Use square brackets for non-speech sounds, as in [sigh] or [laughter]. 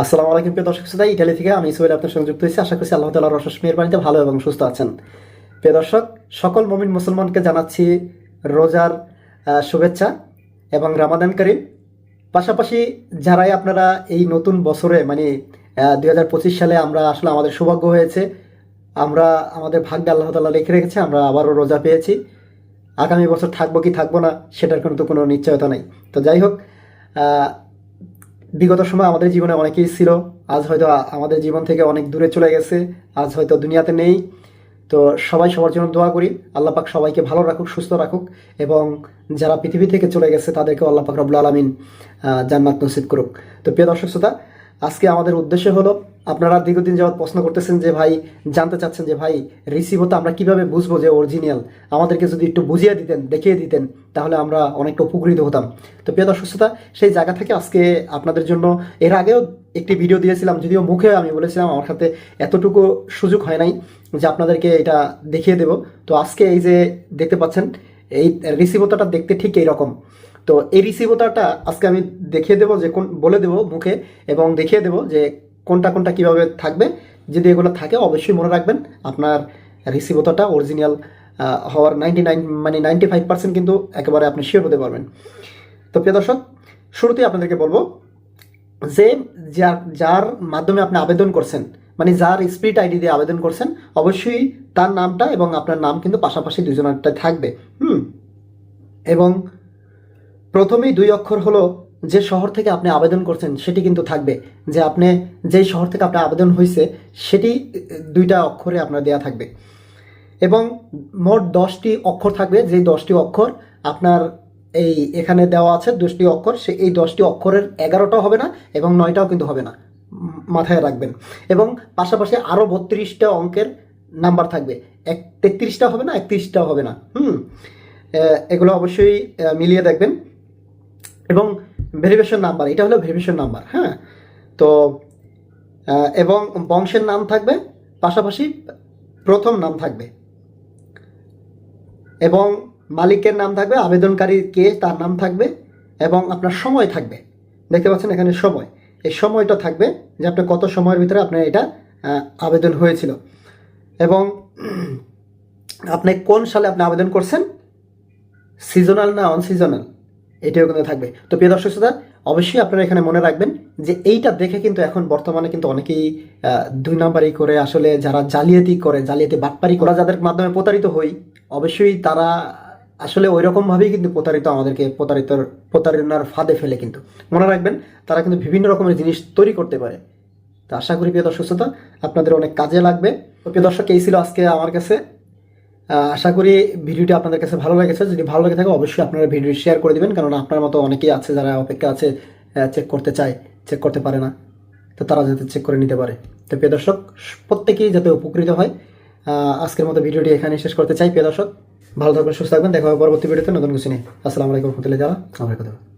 আসসালামু আলাইকুম প্রিয় দর্শক শ্রোতা, ইটালি থেকে আমি সোহেল আপনার সঙ্গে যুক্ত হয়েছি। আশা করছি আল্লাহ তালার রসস মেয়ের বাড়িতে ভালো এবং সুস্থ আছেন। প্রিয় দর্শক, সকল মমিন মুসলমানকে জানাচ্ছি রোজার শুভেচ্ছা এবং রামাদান করিম। পাশাপাশি যারাই আপনারা এই নতুন বছরে মানে দুই হাজার পঁচিশ সালে আমরা আসলে আমাদের সৌভাগ্য হয়েছে, আমরা আমাদের ভাগ্যে আল্লাহ তালা লিখে রেখেছে, আমরা আবারও রোজা পেয়েছি। আগামী বছর থাকব কি থাকব না, সেটার কিন্তু কোনো নিশ্চয়তা নেই। তো যাই হোক বিগত সময় আমাদের জীবনে অনেকেই ছিল। আজ হয়তো আমাদের জীবন থেকে অনেক দূরে চলে গেছে। আজ হয়তো দুনিয়াতে নেই। তো সবাই সবার জন্য দোয়া করি। আল্লাহ পাক সবাইকে ভালো রাখুক, সুস্থ রাখুক এবং যারা পৃথিবী থেকে চলে গেছে তাদেরকে আল্লাহ পাক রব্লা আলমিন জান্নাত নসিব করুক। তো প্রিয় দর্শক শ্রোতা, আজকে আমাদের উদ্দেশ্য হলো আপনারা দীর্ঘদিন যাবৎ প্রশ্ন করতেছেন যে ভাই, জানতে চাচ্ছেন যে ভাই রিসিভ হতে আমরা কীভাবে বুঝব যে অরিজিনাল আমাদেরকে যদি একটু বুঝিয়ে দিতেন, দেখিয়ে দিতেন, তাহলে আমরা অনেকটা উপকৃত হতাম। তো প্রিয় দর্শক শ্রোতা, সেই জায়গা থেকে আজকে আপনাদের জন্য এর আগেও একটি ভিডিও দিয়েছিলাম, যদিও মুখে আমি বলেছিলাম, আমার সাথে এতটুকু সুযোগ হয় নাই যে আপনাদেরকে এটা দেখিয়ে দেব। তো আজকে এই যে দেখতে পাচ্ছেন, এই রিসিভতাটা দেখতে ঠিক এইরকম। তো এই রিসিভতাটা আজকে আমি দেখিয়ে দেবো যে কোন, বলে দেবো মুখে এবং দেখিয়ে দেবো যে কোনটা কোনটা কীভাবে থাকবে, যদি এগুলো থাকে অবশ্যই মনে রাখবেন। আপনার রিসিভতাটা অরিজিনাল হওয়ার নাইনটি নাইন মানে নাইনটি ফাইভ পার্সেন্ট কিন্তু একেবারে আপনি শিওর হতে পারবেন। তো প্রিয় দর্শক, শুরুতেই আপনাদেরকে বলব যে যার যার মাধ্যমে আপনি আবেদন করছেন মানে যার স্পিড আইডি দিয়ে আবেদন করছেন, অবশ্যই তার নামটা এবং আপনার নাম কিন্তু পাশাপাশি দুজনেরটা থাকবে। হুম? এবং প্রথমেই দুই অক্ষর হলো যে শহর থেকে আপনি আবেদন করছেন, সেটি কিন্তু থাকবে। যে আপনি যেই শহর থেকে আপনার আবেদন হয়েছে সেটি দুইটা অক্ষরে আপনার দেয়া থাকবে। এবং মোট দশটি অক্ষর থাকবে। যেই দশটি অক্ষর আপনার এই এখানে দেওয়া আছে, দশটি অক্ষর, সে এই দশটি অক্ষরের এগারোটাও হবে না এবং নয়টাও কিন্তু হবে না। মাথায় রাখবেন। এবং পাশাপাশি আরও বত্রিশটা অঙ্কের নাম্বার থাকবে। এক, তেত্রিশটা হবে না একত্রিশটাও হবে না। হুম? এগুলো অবশ্যই মিলিয়ে দেখবেন। এবং ভেরিফিকেশন নাম্বার, এটা হলো ভেরিফিকেশন নাম্বার হ্যাঁ? তো এবং বংশের নাম থাকবে, পাশাপাশি প্রথম নাম থাকবে। এবং মালিকের নাম থাকবে, আবেদনকারী কে তার নাম থাকবে, এবং আপনার সময় থাকবে। দেখতে পাচ্ছেন এখানে সময়। এই সময়টা থাকবে যে আপনার কত সময়ের ভিতরে আপনার এটা আবেদন হয়েছিল। এবং [clears throat] আপনি কোন সালে আপনি আবেদন করছেন? সিজনাল না অন সিজনাল এটাও কিন্তু থাকবে। তো প্রিয় দর্শক শ্রোতা, অবশ্যই আপনারা এখানে মনে রাখবেন যে এইটা দেখে কিন্তু এখন বর্তমানে কিন্তু অনেকেই দুই নাম্বারই করে আসলে যারা জালিয়াতি করে, জালিয়াতি বাটপারি করা যাদের মাধ্যমে প্রতারিত হই, অবশ্যই তারা আসলে ওই রকমভাবেই কিন্তু প্রতারিত আমাদেরকে প্রতারিত, প্রতারণার ফাঁদে ফেলে কিন্তু। মনে রাখবেন, তারা কিন্তু বিভিন্ন রকমের জিনিস তৈরি করতে পারে। তো আশা করি প্রিয় দর্শক শ্রোতা, আপনাদের অনেক কাজে লাগবে। প্রিয় দর্শক, এই ছিল আজকে আমার কাছে। আশা করি ভিডিওটি আপনাদের কাছে ভালো লেগেছে। যদি ভালো লেগে থাকে, অবশ্যই আপনারা ভিডিও শেয়ার করে দিবেন কারণ আপনার মতো অনেকেই আছে যারা অপেক্ষা আছে চেক করতে চায় চেক করতে পারে না, তো তারা যাতে চেক করে নিতে পারে। তো প্রিয় দর্শক, প্রত্যেকেই যাতে উপকৃত হয় আজকের মতো ভিডিওটি এখানে শেষ করতে চাই। প্রিয় দর্শক, ভালো থাকবেন, সুস্থ থাকবেন, দেখা হবে পরবর্তী ভিডিওতে নতুন কিছু নিয়ে। আসসালামু আলাইকুম রহমতুল্লাহ আমার কথা